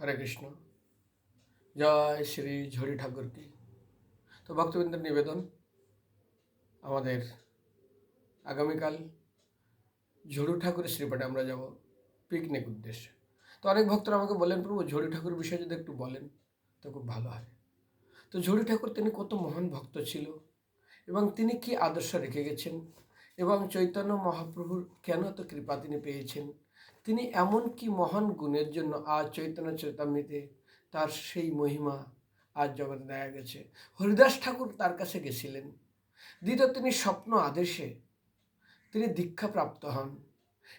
হরে কৃষ্ণ। জয় শ্রী ঝরি ঠাকুর কি তো ভক্তবৃন্দের নিবেদন, আমাদের আগামীকাল ঝড়ু ঠাকুরের শ্রীপাঠে আমরা যাব পিকনিক উদ্দেশ্যে। তো অনেক ভক্তরা আমাকে বলেন, প্রভু ঝড়ি ঠাকুর বিষয়ে যদি একটু বলেন, তো খুব ভালো হয়। তো ঝড়ি ঠাকুর তিনি কত মহান ভক্ত ছিল, এবং তিনি কি আদর্শ রেখে গেছেন, এবং চৈতন্য মহাপ্রভুর কেন এত কৃপা তিনি পেয়েছেন তিনি এমন কি মহান গুণের জন্য আজ চৈতন্য চৈতামৃতে তার সেই মহিমা আজ জগতে দেখা গেছে। হরিদাস ঠাকুর তার কাছে গেছিলেন। দ্বিতীয় তিনি স্বপ্ন আদেশে তিনি দীক্ষা প্রাপ্ত হন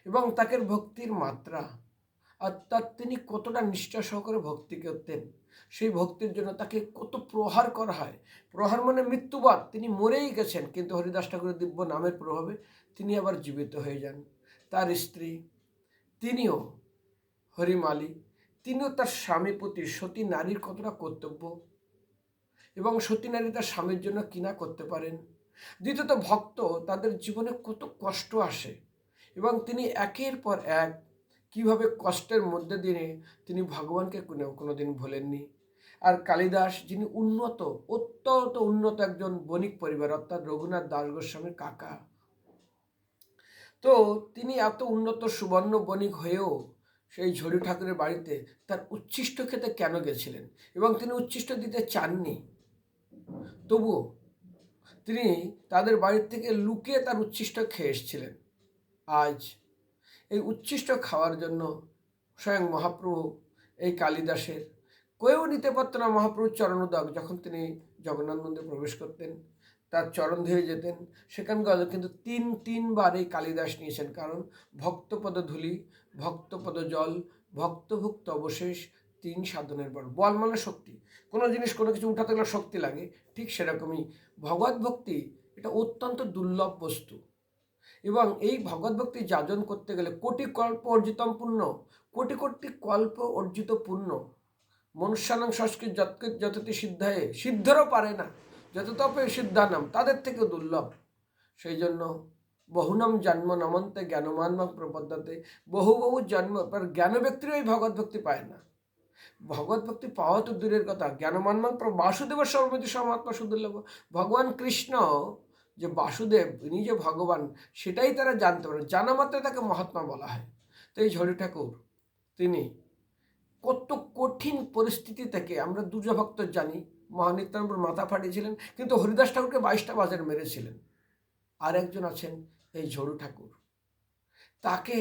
এবং তাকে ভক্তির মাত্রা, অর্থাৎ তিনি কতটা নিষ্ঠা সহকারে ভক্তি করতেন, সেই ভক্তির জন্য তাকে কত প্রহার করা হয়। প্রহার মানে মৃত্যুবাদ তিনি মরেই গেছেন, কিন্তু হরিদাস ঠাকুরের দিব্য নামের প্রভাবে তিনি আবার জীবিত হয়ে যান। তার স্ত্রী তিনিও হরিমালি তিনিও তার স্বামীর প্রতি সতী নারীর কতটা কর্তব্য এবং সতী নারী তার স্বামীর জন্য কিনা করতে পারেন? দ্বিতীয়ত, ভক্ত তাদের জীবনে কত কষ্ট আসে এবং তিনি একের পর এক কীভাবে কষ্টের মধ্যে দিয়ে তিনি ভগবানকে কোনো, কোনোদিন ভোলেননি। আর কালিদাস, যিনি উন্নত, অত্যন্ত উন্নত একজন বণিক পরিবার, অর্থাৎ রঘুনাথ দাস গোস্বামীর কাকা তো তিনি এত উন্নত সুবর্ণ বণিক হয়েও সেই ঝড়ি ঠাকুরের বাড়িতে তার উচ্ছিষ্ট খেতে কেন গেছিলেন? এবং তিনি উচ্ছিষ্ট দিতে চাননি। তবুও তিনি তাদের বাড়ির থেকে লুকিয়ে তার উচ্ছিষ্ট খেয়ে এসেছিলেন। আজ এই উচ্ছিষ্ট খাওয়ার জন্য স্বয়ং মহাপ্রভু এই কালিদাসের কেউ নিতে পারত না মহাপ্রভুর চরণোদক যখন তিনি জগন্নাথ মন্দিরে প্রবেশ করতেন তার চরণ ধরে যেতেন। সেখানকার কিন্তু তিন, তিনবার এই কালিদাস নিয়েছেন। কারণ ভক্তপদ ধুলি ভক্তপদ জল ভক্তভুক্ত অবশেষ তিন সাধনের পর। বল মানে শক্তি। কোনো জিনিস, কোনো কিছু উঠাতে গেলে শক্তি লাগে। ঠিক সেরকমই ভগবত ভক্তি এটা অত্যন্ত দুর্লভ বস্তু। এবং এই ভগবত ভক্তি যাজন করতে গেলে কোটি কল্প অর্জিতম পূর্ণ কোটি কোটি কল্প অর্জিত পূর্ণ মনুষ্যানাং সংস্কৃত যত যতটি সিদ্ধায়, সিদ্ধরও পারে না। যত তপে সিদ্ধানাম, তাদের থেকে দুর্লভ। সেই জন্য বহুনাম জন্ম নমন্তে জ্ঞানমান প্রপদ্ধাতে বহু বহু জন্ম জ্ঞান ব্যক্তিরও এই ভগবত ভক্তি পায় না। ভগবত ভক্তি পাওয়া তো দূরের কথা। জ্ঞানমান বাসুদেবের সর্বমতি সমাত্মা সুদুর্লভ। ভগবান কৃষ্ণ যে বাসুদেব, ইনি যে ভগবান, সেটাই তারা জানতে পারে। জানা মাত্রে তাকে মহাত্মা বলা হয়। তো এই ঝড়ি ঠাকুর, তিনি কত কঠিন পরিস্থিতি থেকে আমরা দুর্জা ভক্ত জানি। মহানিত্যানপুর মাথা ফাটিয়েছিলেন, কিন্তু হরিদাস ঠাকুরকে বাইশটা বাজার মেরেছিলেন। আর একজন আছেন, এই ঝড়ু ঠাকুর। তাকে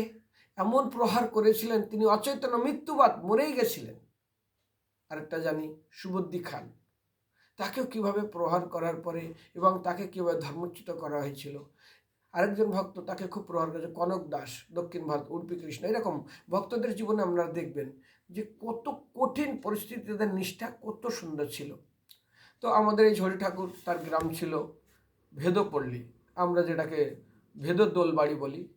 এমন প্রহার করেছিলেন, তিনি অচৈতন্য মৃত্যুবাদ মরেই গেছিলেন। আরেকটা জানি সুবুদ্ধি খান। তাকেও কীভাবে প্রহার করার পরে এবং তাকে কীভাবে ধর্মচ্যুত করা হয়েছিল? আরেকজন ভক্ত তাকে খুব প্রহার করেছে, কনক দাস, দক্ষিণ ভারত উর্পি কৃষ্ণ। এরকম ভক্তদের জীবনে আপনারা দেখবেন যে কত কঠিন পরিস্থিতি তাদের নিষ্ঠা কত সুন্দর ছিল। তো আমাদের এই ঝড়ি ঠাকুর তার গ্রাম ছিল ভেদপল্লী। আমরা যেটাকে ভেদদোল বাড়ি বলি,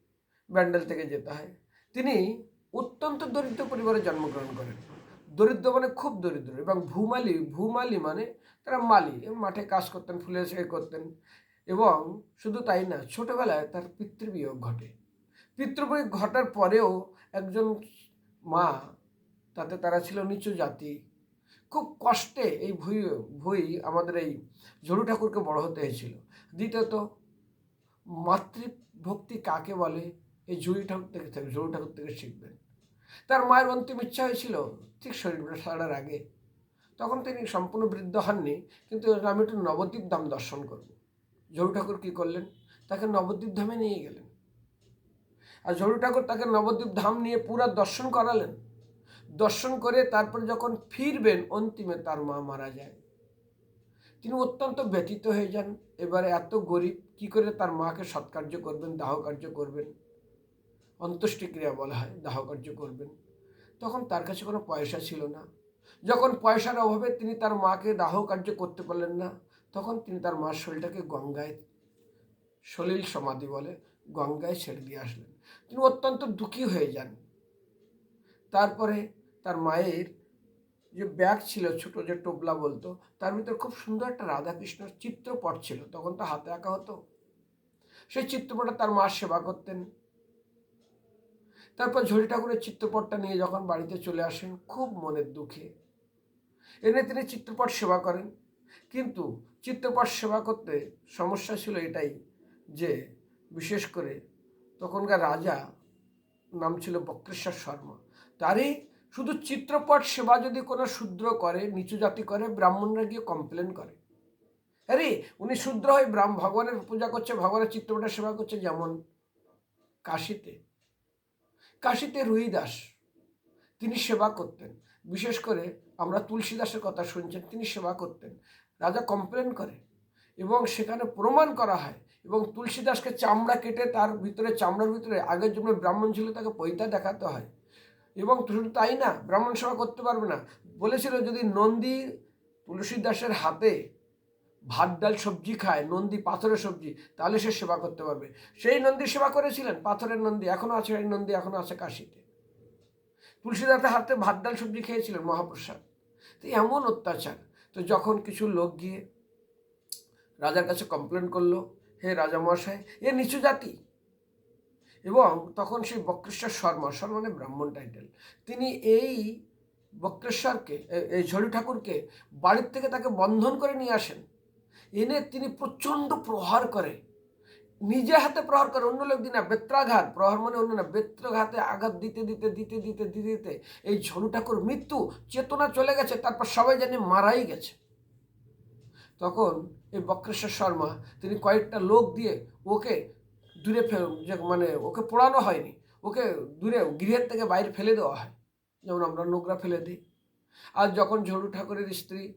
ব্যান্ডেল থেকে যেতে হয়। তিনি অত্যন্ত দরিদ্র পরিবারে জন্মগ্রহণ করেন। দরিদ্র মানে খুব দরিদ্র এবং ভূমালি ভূমালি মানে তারা মালি। মাঠে কাজ করতেন, ফুলের সে করতেন। এবং শুধু তাই না, ছোটোবেলায় তার পিতৃবিয়োগ ঘটে। পিতৃবিয়োগ ঘটার পরেও একজন মা, তাতে তারা ছিল নিচু জাতি খুব কষ্টে এই ভুই ভুই আমাদের এই ঝরু ঠাকুরকে বড় হতে হয়েছিল। দ্বিতীয়ত, মাতৃভক্তি কাকে বলে? এই ঝুড়ি ঠাকুর থেকে ঝরু ঠাকুর থেকে শিখবেন। তার মায়ের অন্তিম ইচ্ছা হয়েছিল ঠিক শরীর ছাড়ার আগে। তখন তিনি সম্পূর্ণ বৃদ্ধ হননি, কিন্তু আমি একটু নবদ্বীপ ধাম দর্শন করব। ঝরু ঠাকুর কী করলেন? তাকে নবদ্বীপ ধামে নিয়ে গেলেন। আর ঝরু ঠাকুর তাকে নবদ্বীপ ধাম নিয়ে পুরা দর্শন করালেন। দর্শন করে তারপর যখন ফিরবেন অন্তিমে তার মা মারা যায়। তিনি অত্যন্ত ব্যতীত হয়ে যান। এবারে এত গরিব, কি করে তার মাকে সৎকার্য করবেন দাহ কার্য করবেন? অন্ত্যেষ্টিক্রিয়া বলা হয় দাহ কার্য করবেন। তখন তার কাছে কোনো পয়সা ছিল না। যখন পয়সার অভাবে তিনি তার মাকে দাহ কার্য করতে পারলেন না, তখন তিনি তার মার শরীরটাকে গঙ্গায়, সলিল সমাধি বলে, গঙ্গায় ছেড়ে দিয়ে আসলেন। তিনি অত্যন্ত দুঃখী হয়ে যান। তারপরে তার মায়ের যে ব্যাগ ছিল ছোট যে টোপলা বলতো, তার ভিতর খুব সুন্দর একটা রাধাকৃষ্ণর চিত্রপট ছিল। তখন তো হাতে আঁকা হতো। সেই চিত্রপটে তার মা সেবা করতেন। তারপর ঝড়ি ঠাকুরের চিত্রপটটা নিয়ে যখন বাড়িতে চলে আসেন, খুব মনের দুঃখে। এনে তিনি চিত্রপট সেবা করেন। কিন্তু চিত্রপট সেবা করতে সমস্যা ছিল এটাই যে, বিশেষ করে তখনকার রাজা, নাম ছিল বক্রেশ্বর শর্মা। তারই শুধু চিত্রপট সেবা যদি কোনো শূদ্র করে, নিচু জাতি করে, ব্রাহ্মণরা গিয়ে কমপ্লেন করে। আরে, উনি শূদ্র হয়ে, ব্রাহ্ম ভগবানের পূজা করছে, ভগবানের চিত্রপটের সেবা করছে, যেমন কাশিতে। কাশিতে রুই দাস তিনি সেবা করতেন। বিশেষ করে আমরা তুলসী দাসের কথা শুনছেন, তিনি সেবা করতেন। রাজা কমপ্লেন করে এবং সেখানে প্রমাণ করা হয় এবং তুলসী দাসকে চামড়া কেটে তার ভিতরে, চামড়ার ভিতরে আগের জন্য ব্রাহ্মণ ছিল, তাকে পৈতা দেখাতে হয়। এবং শুধু তাই না, ব্রাহ্মণ সেবা করতে পারবে না। বলেছিল যদি নন্দী তুলসী দাসের হাতে ভাত, ডাল, সবজি খায়, নন্দী পাথরের সবজি, তাহলে সে সেবা করতে পারবে। সেই নন্দী সেবা করেছিলেন, পাথরের নন্দী এখনও আছে এই নন্দী এখনও আছে কাশিতে। তুলসীদাসের হাতে ভাত, ডাল, সবজি খেয়েছিলেন মহাপ্রসাদ। তো এমন অত্যাচার। তো যখন কিছু লোক গিয়ে রাজার কাছে কমপ্লেন করল, হে রাজামশাই এ নিচু জাতি এবং তখন সেই বক্রেশ্বর শর্মা শর্মা মানে ব্রাহ্মণ টাইটেল তিনি এই বক্রেশ্বরকে এই ঝড়ি ঠাকুরকে বাড়ির থেকে তাকে বন্ধন করে নিয়ে আসেন। এনে তিনি প্রচণ্ড প্রহার করে নিজে হাতে প্রহার করে। অন্য লোক দিনা বেত্রাঘাত, প্রহার মানে অন্য না, বেত্রাঘাতে আঘাত দিতে দিতে দিতে দিতে দিতে দিতে এই ঝলু ঠাকুর মৃত্যু, চেতনা চলে গেছে, তারপর সবাই জানি মারাই গেছে। তখন এই বক্রেশ্বর শর্মা, তিনি কয়েকটা লোক দিয়ে ওকে দূরে মানে ওকে পোড়ানো হয়নি, ওকে দূরে, গৃহের থেকে বাইরে ফেলে দেওয়া হয়। যেমন আমরা নোংরা ফেলে দিই। আর যখন ঝড়ু ঠাকুরের স্ত্রী